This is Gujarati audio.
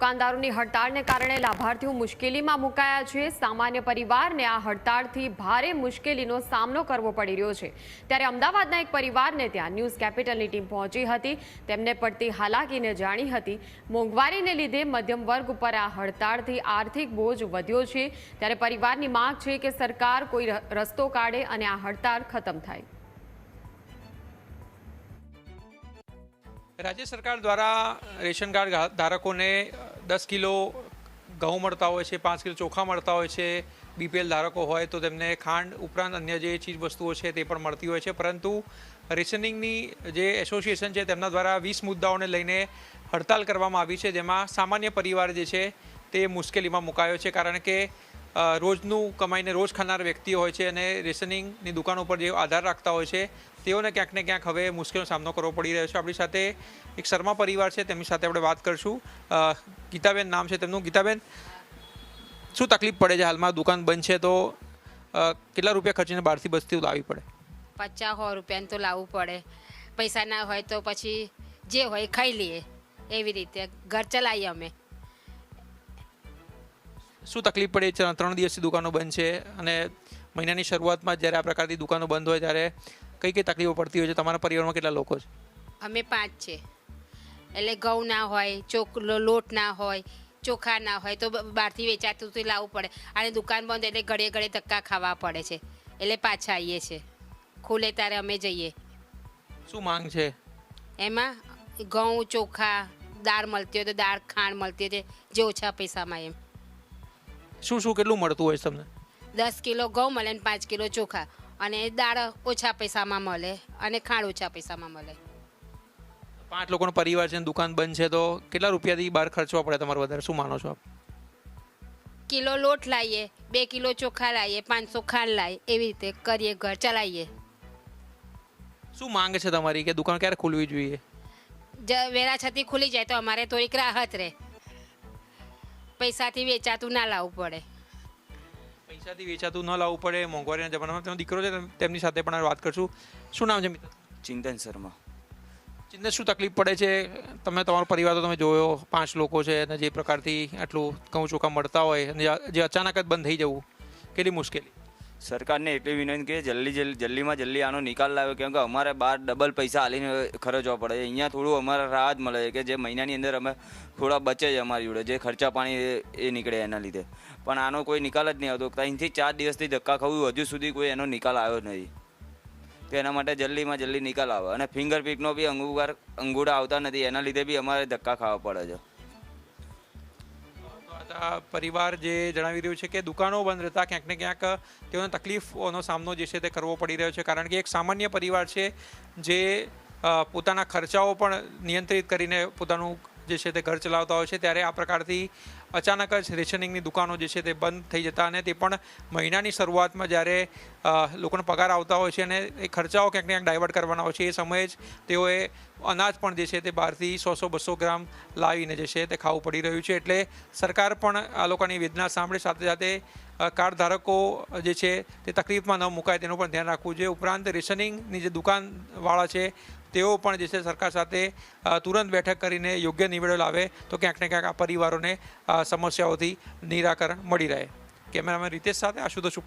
દુકાનદારોની હડતાળને કારણે લાભાર્થીઓ મુશ્કેલીમાં મુકાયા છે. સામાન્ય પરિવારને આ હડતાળથી ભારે મુશ્કેલીનો સામનો કરવો પડી રહ્યો છે. ત્યારે અમદાવાદના એક પરિવારને ત્યાં ન્યૂઝ કેપિટલની ટીમ પહોંચી હતી. તેમને પડતી હાલાકીને જાણી હતી. મોંઘવારીને લીધે મધ્યમ વર્ગ ઉપર આ હડતાળથી આર્થિક બોજ વધ્યો છે. ત્યારે પરિવારની માંગ છે કે સરકાર કોઈ રસ્તો કાઢે અને આ હડતાળ ખતમ થાય. રાજ્ય સરકાર દ્વારા રેશન કાર્ડ ધારકોને દસ કિલો ઘઉં મળતા હોય છે, પાંચ કિલો ચોખા મળતા હોય છે, બીપીએલ ધારકો હોય તો તેમને ખાંડ ઉપરાંત અન્ય જે ચીજ વસ્તુઓ છે તે પણ મળતી હોય છે. પરંતુ રેશનિંગની જે એસોસિએશન છે તેમના દ્વારા વીસ મુદ્દાઓને લઈને હડતાલ કરવામાં આવી છે, જેમાં સામાન્ય પરિવાર જે છે તે મુશ્કેલીમાં મુકાયો છે. કારણ કે રોજનું કમાઈને રોજ ખાનાર વ્યક્તિઓ હોય છે અને રેશનિંગની દુકાન ઉપર જે આધાર રાખતા હોય છે, તેઓને ક્યાંક ને ક્યાંક હવે મુશ્કેલીનો સામનો કરવો પડી રહ્યો છે. આપણી સાથે એક શર્મા પરિવાર છે, તેમની સાથે આપણે વાત કરશું. ગીતાબેન નામ છે તેમનું. ગીતાબેન, શું તકલીફ પડે છે? હાલમાં દુકાન બંધ છે તો કેટલા રૂપિયા ખર્ચીને બહારથી બસથી લાવવી પડે? પચાસ સો રૂપિયાનું તો લાવવું પડે. પૈસા ના હોય તો પછી જે હોય ખાઈ લઈએ. એવી રીતે ઘર ચલાવીએ અમે. શું તકલીફ પડે છે ત્રણ દિવસથી દુકાનો બંધ છે અને મહિનાની શરૂઆતમાં જ્યારે આ પ્રકારની દુકાનો બંધ હોય ત્યારે કઈ કઈ તકલીફો પડતી હોય છે? તમારા પરિવારમાં કેટલા લોકો છે? અમે પાંચ છે. એટલે ઘઉં ના હોય ચોક લોટ ના હોય ચોખા ના હોય તો બહારથી વેચાતું તો લાવવું પડે. અને દુકાન બંધ એટલે ઘડે ઘડે ધક્કા ખાવા પડે છે. એટલે પાછા આવીએ છે. ખુલે ત્યારે અમે જઈએ. શું માંગ છે? એમાં ઘઉં ચોખા દાળ મળતી હોય તો દાળ ખાંડ મળતી હોય જે ઓછા પૈસામાં એમ. શું શું કેટલું મળતું હોય છે તમને? દસ કિલો ઘઉં મળે ને પાંચ કિલો ચોખા. અને દાળ ઓછા પૈસામાં મળે અને ખાંડ ઓછા પૈસામાં મળે. પાંચ લોકોનો પરિવાર છે દુકાન બંધ છે તો કેટલા રૂપિયાથી બહાર ખર્ચવા પડે તમારે વધારે? શું માનો છો આપ? કિલો લોટ લાવીએ બે કિલો ચોખા લાવીએ પાંચસો ખાંડ લાવીએ એવી રીતે કરીએ ઘર ચલાવીએ. શું માંગ છે તમારી કે દુકાન ક્યારે ખુલવી જોઈએ? વેરા છતી ખુલી જાય તો અમારે થોડીક રાહત રહે. પૈસાથી વેચાતું ના લાવવું પડે. પૈસાથી વેચાતું ન લાવવું પડે મોંઘવારીના જમાનામાં તેમનો દીકરો છે તેમ- તેમની સાથે પણ વાત કરશું. શું નામ છે મિત્ર? ચિંતન શર્મા. ચિંતન શું તકલીફ પડે છે? તમે તમારો પરિવાર તો તમે જોયો પાંચ લોકો છે અને જે પ્રકારથી આટલું કહું ચોખા મળતા હોય અને જે- જે અચાનક જ બંધ થઈ જવું કેટલી મુશ્કેલી. સરકારને એટલી વિનંતી કે જલ્દી જલ્દી જલ્દીમાં જલ્દી આનો નિકાલ લાવે કેમ કે અમારે બહાર ડબલ પૈસા હાલીને ખર્ચવા પડે. અહીંયા થોડું અમારે રાહત મળે છે કે જે મહિનાની અંદર અમે થોડા બચે છે અમારી જોડે, જે ખર્ચા પાણી એ- નીકળે એના લીધે. પણ આનો કોઈ નિકાલ જ નહીં આવતો. ત્રણથી ચાર દિવસથી ધક્કા ખાવું, હજુ સુધી કોઈ એનો નિકાલ આવ્યો નથી તો એના માટે જલ્દીમાં જલ્દી નિકાલ આવે. અને ફિંગર પિકનો બી અંગુકાર અંગૂઠા આવતા નથી, એના લીધે બી અમારે ધક્કા ખાવા પડે છે. પરિવાર જે જણાવી રહ્યું છે કે દુકાનો બંધ રહેતા ક્યાંક ને ક્યાંક તેઓને તકલીફોનો સામનો જે છે તે કરવો પડી રહ્યો છે. કારણ કે એક સામાન્ય પરિવાર છે જે પોતાના ખર્ચાઓ પણ નિયંત્રિત કરીને પોતાનું જે છે તે ઘર ચલાવતા હોય છે, ત્યારે આ પ્રકારથી અચાનક જ રેશનિંગની દુકાનો જે છે તે બંધ થઈ જતા અને તે પણ મહિનાની શરૂઆતમાં જ્યારે લોકોને પગાર આવતા હોય છે અને એ ખર્ચાઓ ક્યાંક ક્યાંક ડાયવર્ટ કરવાના હોય છે, એ સમયે જ તેઓએ અનાજ પણ જે છે તે બહારથી સો સો, બસો ગ્રામ લાવીને જે છે તે ખાવું પડી રહ્યું છે. એટલે સરકાર પણ આ લોકોની વેદના સાંભળે, સાથે સાથે કાર્ડ ધારકો જે છે તે તકલીફમાં ન મુકાય, તેનું પણ ધ્યાન રાખવું જોઈએ. ઉપરાંત રેશનિંગની જે દુકાનવાળા છે તેઓ પણ જે છે સરકાર સાથે તુરંત બેઠક કરીને યોગ્ય નિવેડો લાવે તો ક્યાંક ને ક્યાંક આ પરિવારોને સમસ્યાઓથી નિરાકરણ મળી રહે. કેમેરામેન રીતેશ સાથે આશુતોષ